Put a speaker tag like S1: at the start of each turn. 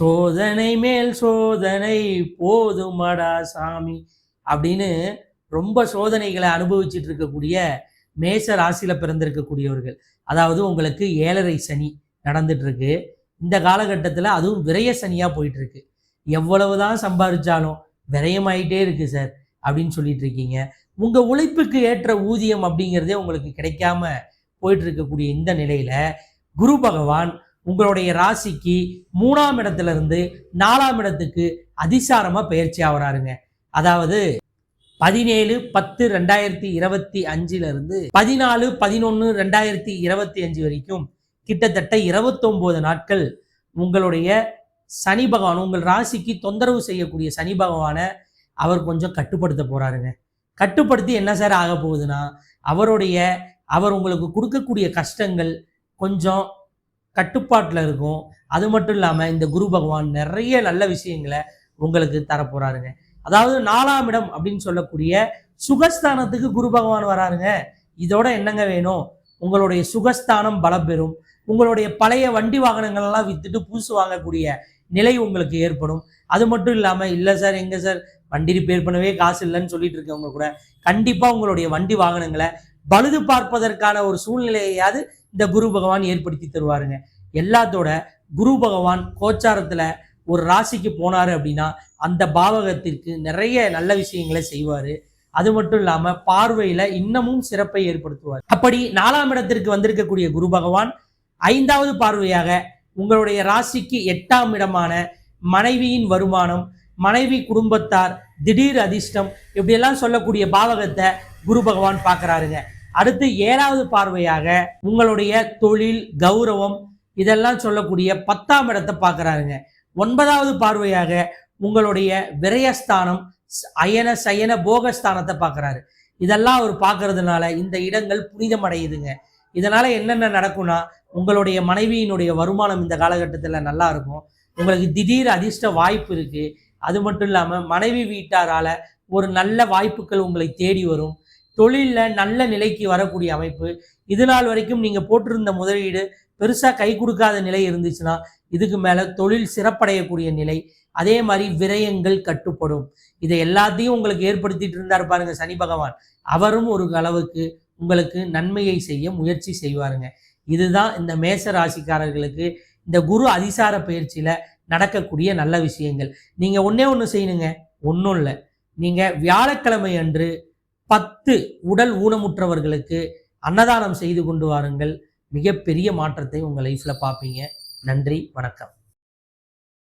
S1: சோதனை மேல் சோதனை போதுமடா சாமி அப்படின்னு ரொம்ப சோதனைகளை அனுபவிச்சுட்டு இருக்கக்கூடிய மேச ராசியில் பிறந்திருக்கக்கூடியவர்கள். அதாவது உங்களுக்கு ஏழரை சனி நடந்துட்டு இருக்கு. இந்த காலகட்டத்தில் அதுவும் விரய சனியாக போயிட்டு இருக்கு எவ்வளவுதான் சம்பாதிச்சாலும் விரயமாயிட்டே இருக்கு சார் அப்படின்னு சொல்லிட்டு இருக்கீங்க. உங்க உழைப்புக்கு ஏற்ற ஊதியம் அப்படிங்கிறதே உங்களுக்கு கிடைக்காம போயிட்டு இருக்கக்கூடிய இந்த நிலையில குரு பகவான் உங்களுடைய ராசிக்கு மூணாம் இடத்துல இருந்து நாலாம் இடத்துக்கு அதிசாரமா பயிற்சி ஆகிறாருங்க அதாவது பதினேழு பத்து ரெண்டாயிரத்தி இருபத்தி அஞ்சுல இருந்து பதினாலு பதினொன்று ரெண்டாயிரத்தி இருபத்தி அஞ்சு வரைக்கும் கிட்டத்தட்ட இருபத்தொன்பது நாட்கள் உங்களுடைய சனி பகவான் உங்கள் ராசிக்கு தொந்தரவு செய்யக்கூடிய சனி பகவானை அவர் கொஞ்சம் கட்டுப்படுத்த போறாருங்க. கட்டுப்படுத்தி என்ன சார் ஆக போகுதுன்னா அவருடைய அவர் உங்களுக்கு கொடுக்கக்கூடிய கஷ்டங்கள் கொஞ்சம் கட்டுப்பாட்டில் இருக்கும். அது மட்டும் இல்லாமல் இந்த குரு பகவான் நிறைய நல்ல விஷயங்களை உங்களுக்கு தரப்போறாருங்க. அதாவது நாலாம் இடம் அப்படின்னு சொல்லக்கூடிய சுகஸ்தானத்துக்கு குரு பகவான் வராருங்க. இதோட என்னங்க வேணும்? உங்களுடைய சுகஸ்தானம் பலம் பெறும். உங்களுடைய பழைய வண்டி வாகனங்கள்லாம் விற்றுட்டு வித்துட்டு புதுசு வாங்கக்கூடிய நிலை உங்களுக்கு ஏற்படும். அது மட்டும் இல்லாமல் இல்லை சார் எங்கே சார்? வண்டி ரிப்பேர் பண்ணவே காசு இல்லைன்னு சொல்லிட்டு இருக்கவங்க கூட கண்டிப்பாக உங்களுடைய வண்டி வாகனங்களை பழுது பார்ப்பதற்கான ஒரு சூழ்நிலையாவது இந்த குரு பகவான் ஏற்படுத்தி தருவாருங்க. எல்லாத்தோட குரு பகவான் கோச்சாரத்துல ஒரு ராசிக்கு போனாரு அப்படின்னா அந்த பாவகத்திற்கு நிறைய நல்ல விஷயங்களை செய்வாரு. அது மட்டும் இல்லாம பார்வையில இன்னமும் சிறப்பை ஏற்படுத்துவார். அப்படி நாலாம் இடத்திற்கு வந்திருக்கக்கூடிய குரு பகவான் ஐந்தாவது பார்வையாக உங்களுடைய ராசிக்கு எட்டாம் இடமான மனைவியின் வருமானம் மனைவி குடும்பத்தார் திடீர் அதிர்ஷ்டம் இப்படியெல்லாம் சொல்லக்கூடிய பாவகத்தை குரு பகவான் பார்க்கறாருங்க. அடுத்து ஏழாவது பார்வையாக உங்களுடைய தொழில் கௌரவம் இதெல்லாம் சொல்லக்கூடிய பத்தாம் இடத்தை பார்க்கறாருங்க. ஒன்பதாவது பார்வையாக உங்களுடைய விரயஸ்தானம் அயன சயன போகஸ்தானத்தை பார்க்குறாரு. இதெல்லாம் அவர் பார்க்கறதுனால இந்த இடங்கள் புனிதம் அடையுதுங்க என்னென்ன நடக்கும்னா உங்களுடைய மனைவியினுடைய வருமானம் இந்த காலகட்டத்தில் நல்லா இருக்கும். உங்களுக்கு திடீர் அதிர்ஷ்ட வாய்ப்பு இருக்குது அது மட்டும் இல்லாமல் மனைவி வீட்டாரால் ஒரு நல்ல வாய்ப்புகள் உங்களை தேடி வரும். தொழிலில் நல்ல நிலைக்கு வரக்கூடிய அமைப்பு. இது நாள் வரைக்கும் நீங்கள் போட்டிருந்த முதலீடு பெருசாக கை கொடுக்காத நிலை இருந்துச்சுன்னா இதுக்கு மேலே தொழில் சிறப்படையக்கூடிய நிலை. அதே மாதிரி விரயங்கள் கட்டுப்படும். இதை எல்லாத்தையும் உங்களுக்கு ஏற்படுத்திட்டு இருந்தார் பாருங்க சனி பகவான். அவரும் ஒரு அளவுக்கு உங்களுக்கு நன்மையை செய்ய முயற்சி செய்வாருங்க. இதுதான் இந்த மேச ராசிக்காரர்களுக்கு இந்த குரு அதிசார பயிற்சியில் நடக்கக்கூடிய நல்ல விஷயங்கள். நீங்கள் ஒன்றே ஒன்று செய்யணுங்க. ஒன்றும் இல்லை. நீங்கள் வியாழக்கிழமை அன்று பத்து உடல் ஊனமுற்றவர்களுக்கு அன்னதானம் செய்து கொண்டு வாருங்கள். மிகப்பெரிய மாற்றத்தை உங்கள் லைஃப்பில் பார்ப்பீங்க. நன்றி வணக்கம்.